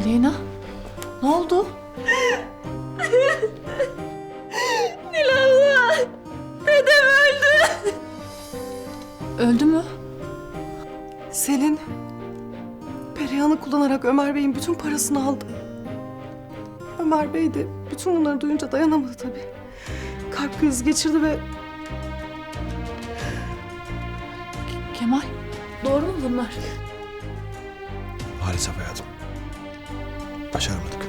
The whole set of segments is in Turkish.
Aleyna, ne oldu? Nil abla. Dedem öldü. Öldü mü? Selin, Perihan'ı kullanarak Ömer Bey'in bütün parasını aldı. Ömer Bey de bütün bunları duyunca dayanamadı tabii. Kalp krizi geçirdi ve Kemal, doğru mu bunlar? Maalesef hayatım. Başaramadık.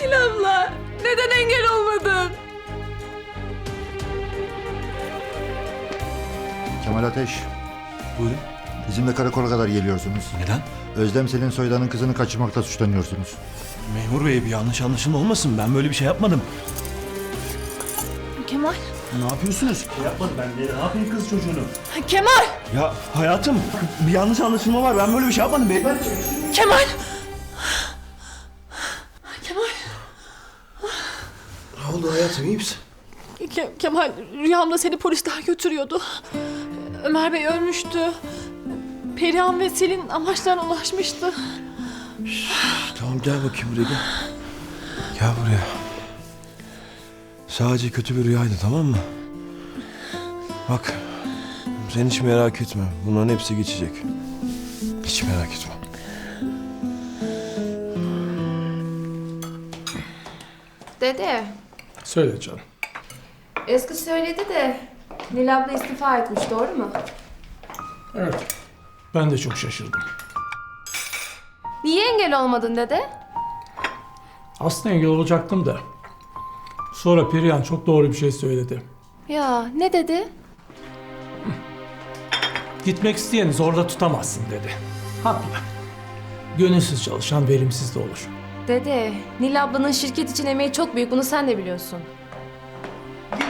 Nil abla. Neden engel olmadın? Kemal Ateş, Buyurun. bizimle karakola kadar geliyorsunuz. Neden? Özlem Selin Soydan'ın kızını kaçırmakta suçlanıyorsunuz. Memur bey bir yanlış anlaşılma olmasın. Ben böyle bir şey yapmadım. Ne yapıyorsunuz? Şey yapmadım ben de. Ne yapayım kız çocuğunu? Kemal, Ya hayatım bir yanlış anlaşılma var. Ben böyle bir şey yapmadım. Ben... Kemal. Kemal, Ne oldu hayatım iyi misin? Ke- Kemal rüyamda seni polisler götürüyordu. Ömer Bey ölmüştü. Perihan ve Selin amaçlarına ulaşmıştı. Tamam gel bakayım buraya gel. Gel buraya. Sadece kötü bir rüyaydı tamam mı? Bak sen hiç merak etme. Bunların hepsi geçecek. Hiç merak etme. Dede, Söyle canım. Eski söyledi de Nil abla istifa etmiş doğru mu? Evet. Ben de çok şaşırdım. Niye engel olmadın dede? Aslında engel olacaktım da. Sonra Perihan çok doğru bir şey söyledi. Ya ne dedi? Gitmek isteyeni zorla tutamazsın dedi. Haklı. Gönülsüz çalışan verimsiz de olur. Dede, Nil ablanın şirket için emeği çok büyük bunu sen de biliyorsun.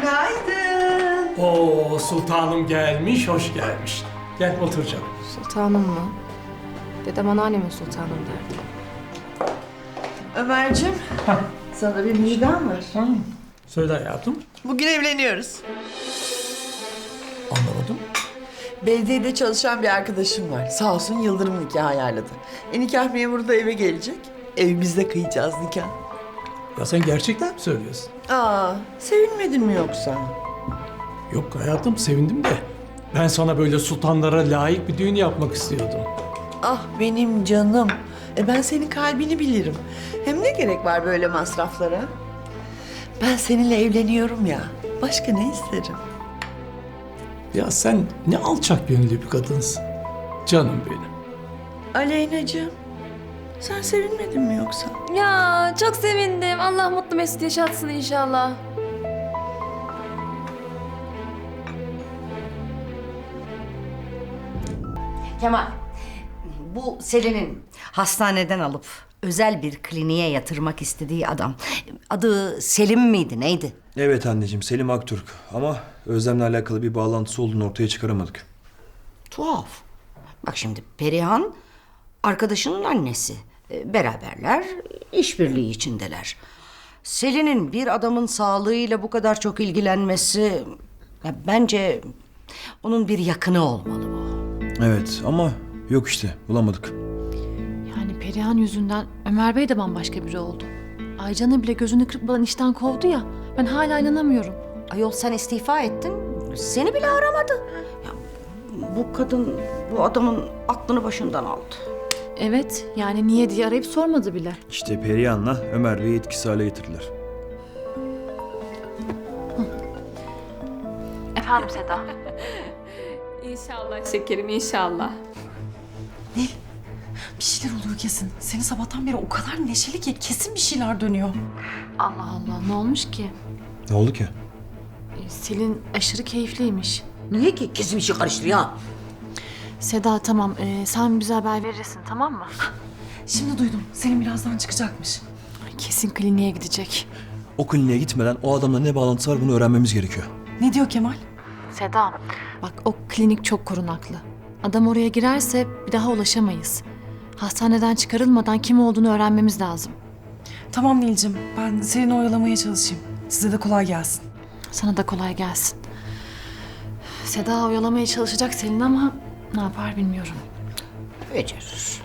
Günaydın. Oo sultanım gelmiş, hoş gelmiş. Gel otur canım. Sultanım mı? Dedem anneannemin sultanım derdi. Ömerciğim, sana bir müjdem var. Söyle hayatım. Bugün evleniyoruz. Anlamadım. Belediyede çalışan bir arkadaşım var. Sağ olsun Yıldırım nikah ayarladı. E nikah memuru da eve gelecek. Evimizde kıyacağız nikah. Ya sen gerçekten mi söylüyorsun? Aa, sevinmedin mi yoksa? Yok hayatım sevindim de. Ben sana böyle sultanlara layık bir düğün yapmak istiyordum. Ah benim canım. E ben senin kalbini bilirim. Hem ne gerek var böyle masraflara? Ben seninle evleniyorum ya. Başka ne isterim? Ya sen ne alçak gönüllü bir kadınsın. Canım benim. Aleyna'cığım, sen sevinmedin mi yoksa? Ya çok sevindim. Allah mutlu mesut yaşatsın inşallah. Kemal, bu Selin'in hastaneden alıp özel bir kliniğe yatırmak istediği adam. Adı Selim miydi, neydi? Evet anneciğim Selim Aktürk ama Özlem'le alakalı bir bağlantısı olduğunu ortaya çıkaramadık. Tuhaf. Bak şimdi Perihan arkadaşının annesi. E, Beraberler, işbirliği içindeler. Selin'in bir adamın sağlığıyla bu kadar çok ilgilenmesi... Ya bence onun bir yakını olmalı bu. Evet ama yok işte bulamadık. Yani Perihan yüzünden Ömer Bey de bambaşka biri oldu. Aycan'ı bile gözünü kırpmadan işten kovdu ya. Ben hala inanamıyorum. Ayol sen istifa ettin. Seni bile aramadı. Ya, bu kadın bu adamın aklını başından aldı. Evet, yani niye diye arayıp sormadı bile. İşte Perihan'la Ömer Bey'i etkisiz hale getirdiler. Efendim Seda. İnşallah şekerim inşallah. Bir şeyler oluyor kesin. Senin sabahtan beri o kadar neşeli ki kesin bir şeyler dönüyor. Allah Allah, ne olmuş ki? Ne oldu ki? Ee, Selin aşırı keyifliymiş. Niye ki kesin bir şey karıştırıyor ha? Seda tamam, ee, sen bize haber verirsin tamam mı? Şimdi duydum. Senin birazdan çıkacakmış. Ay, Kesin kliniğe gidecek. O kliniğe gitmeden o adamla ne bağlantısı var bunu öğrenmemiz gerekiyor. Ne diyor Kemal? Seda, bak o klinik çok korunaklı. Adam oraya girerse bir daha ulaşamayız. Hastaneden çıkarılmadan kim olduğunu öğrenmemiz lazım. Tamam Nilcim. Ben seni oyalamaya çalışayım. Size de kolay gelsin. Sana da kolay gelsin. Seda oyalamaya çalışacak Selin ama ne yapar bilmiyorum. Becerir.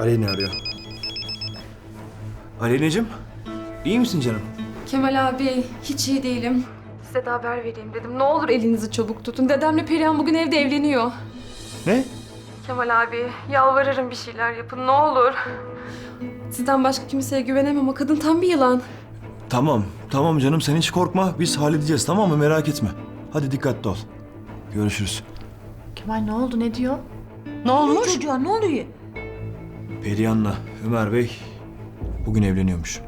Aleyna arıyor. Aleyna'cığım, iyi misin canım? Kemal abi hiç iyi değilim. Size de haber vereyim dedim. Ne olur elinizi çabuk tutun. Dedemle Perihan bugün evde evleniyor. Ne? Kemal abi yalvarırım bir şeyler yapın ne olur. Sizden başka kimseye güvenemem. O kadın tam bir yılan. Tamam, tamam canım sen hiç korkma. Biz halledeceğiz tamam mı? Merak etme. Hadi dikkatli ol. Görüşürüz. Kemal ne oldu ne diyor? Ne olmuş? Çocuğa ne oluyor? Perihan'la Ömer Bey bugün evleniyormuş.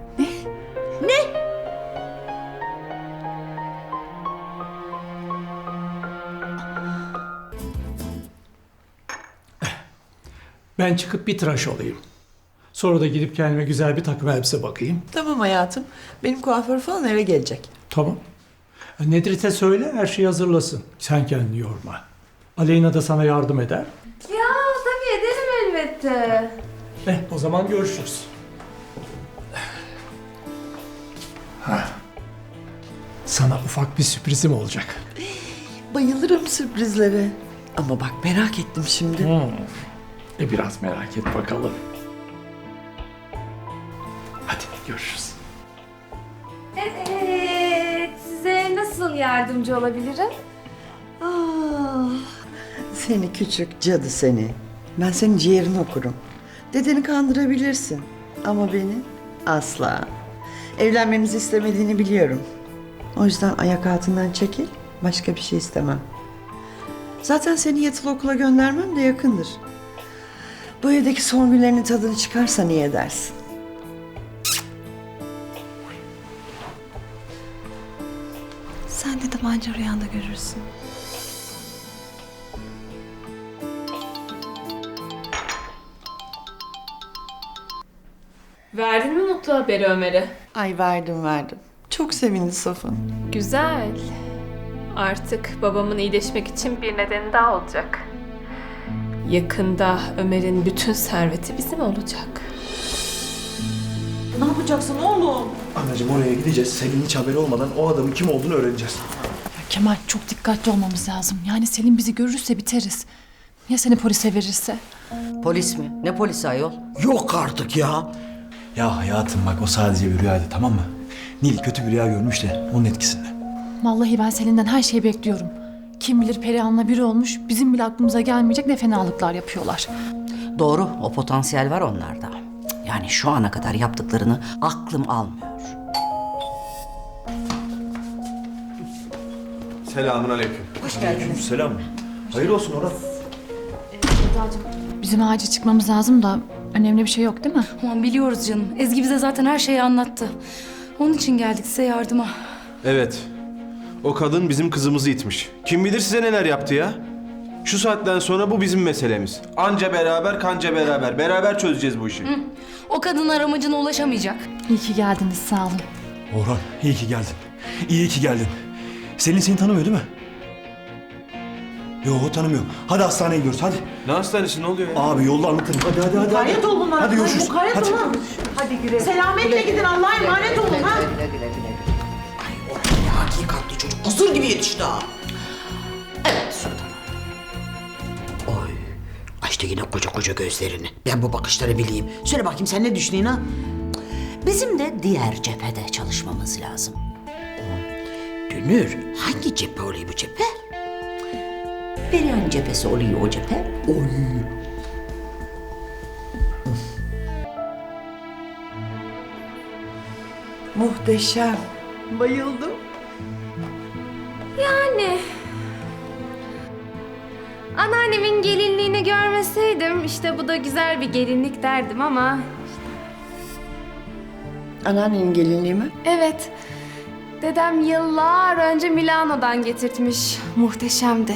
Ben çıkıp bir tıraş olayım. Sonra da gidip kendime güzel bir takım elbise bakayım. Tamam hayatım. Benim kuaför falan eve gelecek. Tamam. Nedret'e söyle her şeyi hazırlasın. Sen kendini yorma. Aleyna da sana yardım eder. Ya tabii ederim elbette. Eh, o zaman görüşürüz. Ha. Sana ufak bir sürprizim olacak. Bayılırım sürprizlere. Ama bak merak ettim şimdi. E biraz merak et bakalım. Hadi görüşürüz. Evet, size nasıl yardımcı olabilirim? Ah, seni küçük cadı seni. Ben senin ciğerini okurum. Dedeni kandırabilirsin. Ama beni asla. Evlenmemizi istemediğini biliyorum. O yüzden ayak altından çekil. Başka bir şey istemem. Zaten seni yatılı okula göndermem de yakındır. Bu evdeki son günlerinin tadını çıkarsan iyi edersin. Sen de tabanca rüyanda görürsün. Verdin mi mutlu haberi Ömer'e? Ay verdim verdim. Çok sevindi Safa. Güzel. Artık babamın iyileşmek için bir nedeni daha olacak. Yakında Ömer'in bütün serveti bizim olacak. Ne yapacaksın oğlum? Anneciğim oraya gideceğiz. Selin hiç haberi olmadan o adamın kim olduğunu öğreneceğiz. Kemal çok dikkatli olmamız lazım. Yani Selim bizi görürse biteriz. Ya seni polise verirse? Polis mi? Ne polisi ayol? Yok artık ya. Ya hayatım bak o sadece bir rüyaydı tamam mı? Nil kötü bir rüya görmüş de onun etkisinde. Vallahi ben Selin'den her şeyi bekliyorum. Kim bilir Perihan'la biri olmuş, bizim bile aklımıza gelmeyecek ne fenalıklar yapıyorlar. Doğru, o potansiyel var onlarda. Yani şu ana kadar yaptıklarını aklım almıyor. Selamun aleyküm. Hoş geldiniz. Selam. Hayır olsun Orhan. Bizim acil çıkmamız lazım da önemli bir şey yok değil mi? Aman biliyoruz canım. Ezgi bize zaten her şeyi anlattı. Onun için geldik size yardıma. Evet. O kadın bizim kızımızı itmiş. Kim bilir size neler yaptı ya? Şu saatten sonra bu bizim meselemiz. Anca beraber kanca beraber. Beraber çözeceğiz bu işi. O kadınlar amacına ulaşamayacak. İyi ki geldiniz sağ olun. Orhan iyi ki geldin. İyi ki geldin. Selin seni tanımıyor değil mi? Yok tanımıyor. Hadi hastaneye gidiyoruz hadi. Ne hastanesi ne oluyor ya? Abi yolda anlatırım. Hadi hadi hadi. Mukayyet ol bunlar. Hadi görüşürüz. hadi. Selametle gidin Allah'a emanet olun ha. Hakikatli çocuk. Huzur gibi yetişti ha. Evet sultanım. Oy. Açtı yine koca koca gözlerini. Ben bu bakışları bileyim. Söyle bakayım sen ne düşünüyorsun ha? Bizim de diğer cephede çalışmamız lazım. Dünür. Hangi cephe oluyor bu cephe? Perihan cephesi oluyor o cephe. Oy. Muhteşem. Bayıldım. Yani... Anneannemin gelinliğini görmeseydim işte bu da güzel bir gelinlik derdim ama... Anneannenin gelinliği mi? Evet. Dedem yıllar önce Milano'dan getirtmiş. Muhteşemdi.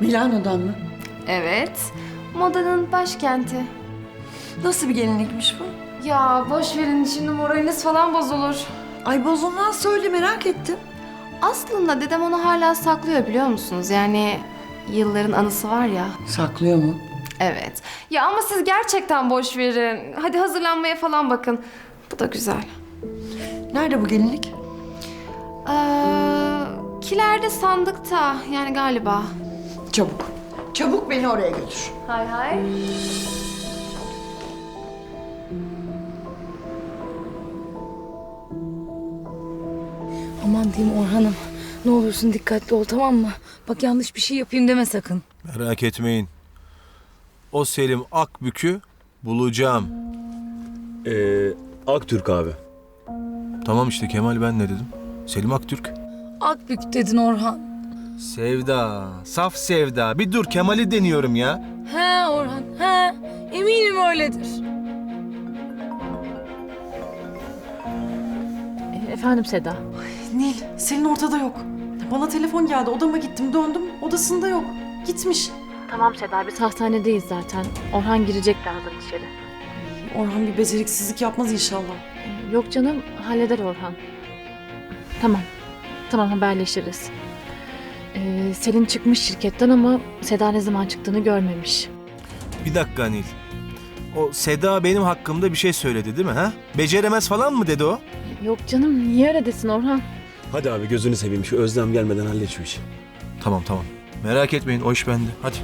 Milano'dan mı? Evet. Modanın başkenti. Nasıl bir gelinlikmiş bu? Ya boş verin şimdi moraliniz falan bozulur. Ay bozulmaz söyle merak ettim. Aslında dedem onu hala saklıyor biliyor musunuz? Yani yılların anısı var ya. Saklıyor mu? Evet. Ya ama siz gerçekten boş verin. Hadi hazırlanmaya falan bakın. Bu da güzel. Nerede bu gelinlik? Ee, kilerde sandıkta yani galiba. Çabuk. Çabuk beni oraya götür. Hay hay. Aman diyeyim Orhan'ım. Ne olursun dikkatli ol tamam mı? Bak yanlış bir şey yapayım deme sakın. Merak etmeyin. O Selim Akbük'ü bulacağım. Ee, Aktürk abi. Tamam işte Kemal ben ne dedim? Selim Aktürk. Akbük dedin Orhan. Sevda, saf sevda. Bir dur Kemal'i deniyorum ya. He Orhan he. Eminim öyledir. Efendim Seda. Nil, Selin ortada yok. Bana telefon geldi. Odama gittim, döndüm. Odasında yok. Gitmiş. Tamam Seda biz hastanedeyiz zaten. Orhan girecek birazdan içeri. Orhan bir beceriksizlik yapmaz inşallah. Yok canım halleder Orhan. Tamam. Tamam haberleşiriz. Ee, Selin çıkmış şirketten ama Seda ne zaman çıktığını görmemiş. Bir dakika Nil. O Seda benim hakkımda bir şey söyledi değil mi ha? Beceremez falan mı dedi o? Yok canım niye öyle desin Orhan? Hadi abi gözünü seveyim şu Özlem gelmeden hallet şu işi. Tamam tamam. Merak etmeyin o iş bende. Hadi.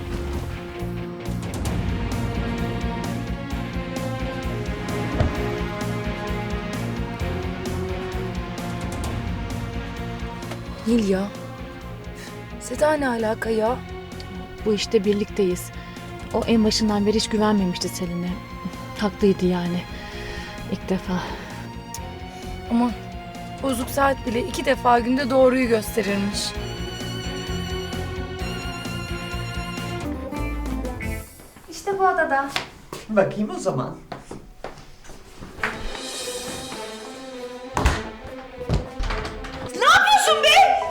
Nil ya. Seda ne alaka ya? Bu işte birlikteyiz. O en başından beri hiç güvenmemişti Selin'e. Haklıydı yani. İlk defa. Aman bozuk saat bile iki defa günde doğruyu gösterirmiş. İşte bu odada. Bakayım o zaman. Ne yapıyorsun be?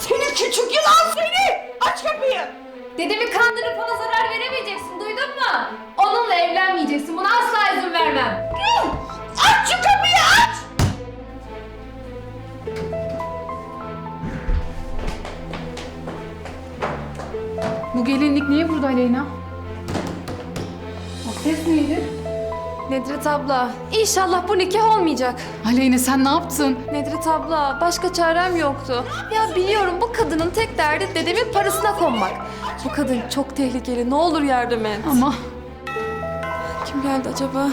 Seni küçük yılan seni! Aç kapıyı! Dedemi kandırıp ona gelinlik niye burada Aleyna? O ses neydi? Nedret abla inşallah bu nikah olmayacak. Aleyna sen ne yaptın? Nedret abla başka çarem yoktu. Ya biliyorum bu kadının tek derdi dedemin parasına konmak. Bu kadın çok tehlikeli ne olur yardım et. Ama Kim geldi acaba?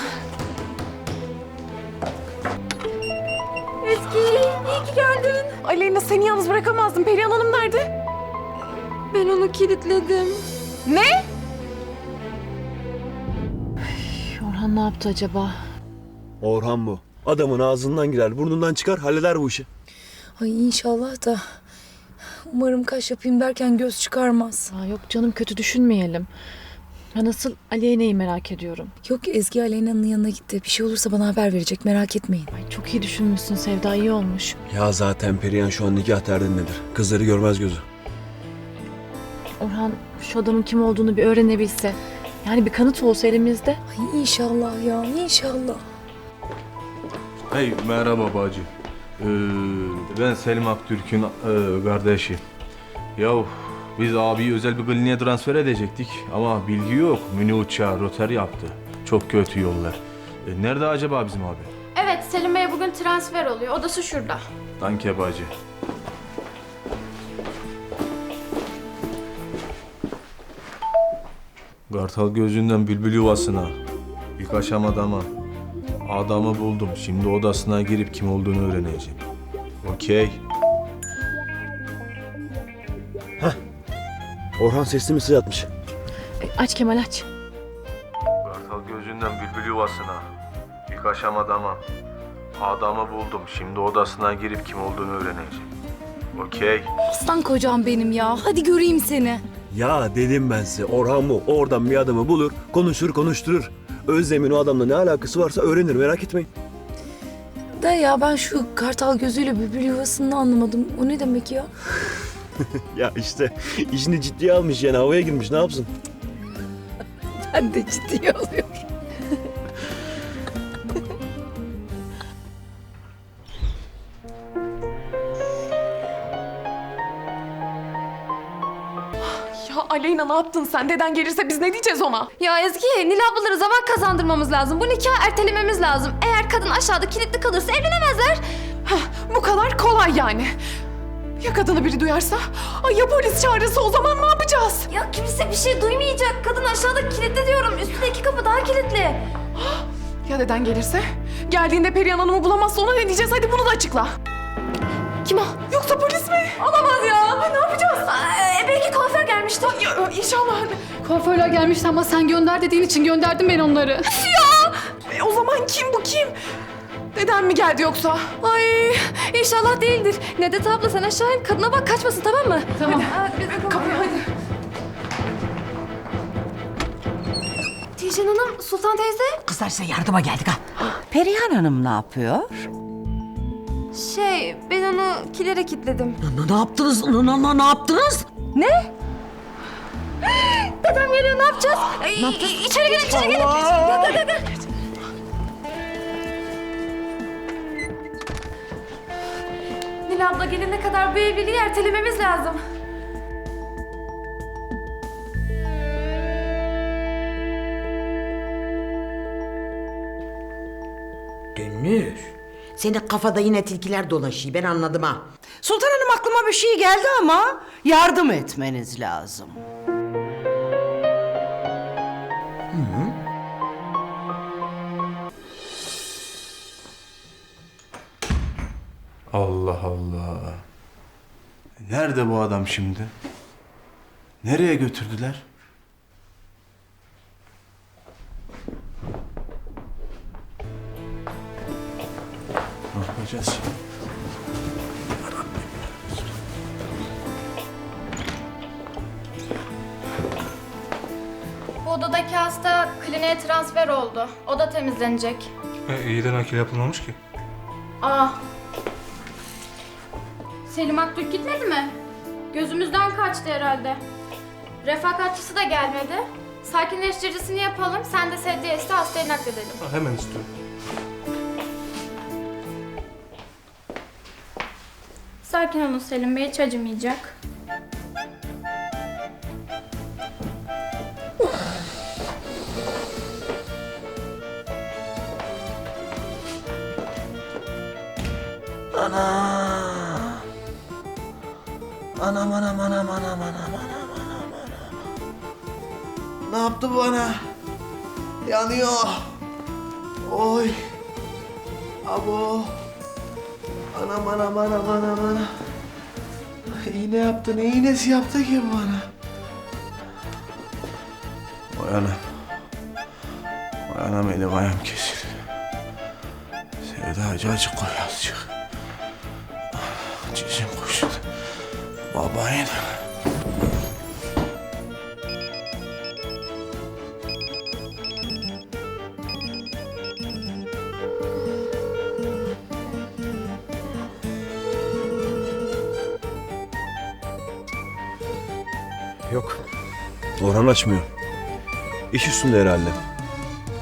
Eski iyi ki geldin. Aleyna seni yalnız bırakamazdım. Perihan Hanım nerede? Ben onu kilitledim. Ne? Orhan ne yaptı acaba? Orhan bu. Adamın ağzından girer, burnundan çıkar, halleder bu işi. ay inşallah da umarım kaş yapayım derken göz çıkarmaz. Aa, yok canım kötü düşünmeyelim. Ben nasıl Aleyna'yı merak ediyorum. Yok Ezgi Aleyna'nın yanına gitti. Bir şey olursa bana haber verecek merak etmeyin. Ay, çok iyi düşünmüşsün Sevda iyi olmuş. Ya zaten Perihan şu an nikah derdindedir. Kızları görmez gözü. Orhan şu adamın kim olduğunu bir öğrenebilse. Yani bir kanıt olsa elimizde. Ay inşallah ya inşallah. Hey merhaba bacı. Ee, ben Selim Aktürk'ün e, kardeşi. Yahu biz abiyi özel bir kliniğe transfer edecektik ama bilgi yok. Mini uçağı roter yaptı. Çok kötü yollar. E, nerede acaba bizim abi? Evet Selim Bey bugün transfer oluyor. Odası şurada. Danke bacı. Kartal gözünden bülbül yuvasına. İlk aşam adama. Adamı buldum. Şimdi odasına girip kim olduğunu öğreneceğim. Okey. Orhan sesli mesaj atmış. E, aç Kemal aç. Kartal gözünden bülbül yuvasına. İlk aşam adama. Adamı buldum. Şimdi odasına girip kim olduğunu öğreneceğim. Okey. Aslan kocam benim ya. Hadi göreyim seni. Ya dedim ben size Orhan bu. Oradan bir adamı bulur, konuşur konuşturur. Özlem'in o adamla ne alakası varsa öğrenir merak etmeyin. Da ya ben şu kartal gözüyle bülbül yuvasını anlamadım. O ne demek ya? Ya işte işini ciddiye almış yani havaya girmiş ne yapsın? Ben de ciddiye alıyorum. Aleyna ne yaptın sen? Deden gelirse biz ne diyeceğiz ona? Ya Ezgi, Nil ablalara zaman kazandırmamız lazım. Bu nikahı ertelememiz lazım. Eğer kadın aşağıda kilitli kalırsa evlenemezler. Bu kadar kolay yani. Ya kadını biri duyarsa? Ay ya polis çağırırsa o zaman ne yapacağız? Ya kimse bir şey duymayacak. Kadın aşağıda kilitli diyorum. Üstündeki kapı daha kilitli. Ya deden gelirse? Geldiğinde Perihan Hanım'ı bulamazsa ona ne diyeceğiz? Hadi bunu da açıkla. Kim o? Yoksa polis mi? Olamaz ya. Ay ne yapacağız? Aa, belki kuaför gelmişti. Ya, inşallah. Kuaförler gelmişti ama sen gönder dediğin için gönderdim ben onları. Ya! E, o zaman kim bu kim? Deden mi geldi yoksa? Ay inşallah değildir. Nedet abla sen aşağı in. Kadına bak kaçmasın tamam mı? Tamam. Biz de Kapıyı hadi. Tijen Hanım, Sultan teyze. Kızlar size yardıma geldik ha. Perihan Hanım ne yapıyor? Şey, ben onu kilere kilitledim. Ne, ne yaptınız? Ne, ne, ne yaptınız? Dedem geliyor, ne yapacağız? ne yapacağız? İçeri gelin, içeri gelin. Gel, gel, gel, gel. Nil abla gelene kadar bu evliliği ertelememiz lazım. Dönür. Senin kafada yine tilkiler dolaşıyor ben anladım ha. Sultan Hanım aklıma bir şey geldi ama yardım etmeniz lazım. Nerede bu adam şimdi? Nereye götürdüler? Ne yapacağız şimdi? Bu odadaki hasta kliniğe transfer oldu. Oda temizlenecek. E, iyiden nakil yapılmamış ki. Aa. Selim Aktürk gitmedi mi? Gözümüzden kaçtı herhalde. Refakatçısı da gelmedi. Sakinleştiricisini yapalım. Sen de sedyesi hastayı nakledelim. Ha, hemen istiyorum. Sakin olun Selim Bey, hiç acımayacak. Ana. Anam anam anam anam anam anam anam anam. Ne yaptı bana? Yanıyor. Oy. Abo. Anam anam anam anam anam. İğne yaptı. Ne iğnesi yaptı ki bana? Vay anam. Vay anam elim ayağım kesildi. Sevda acı acı koy azıcık. Babayın. Yok. Orhan açmıyor. İş üstünde herhalde.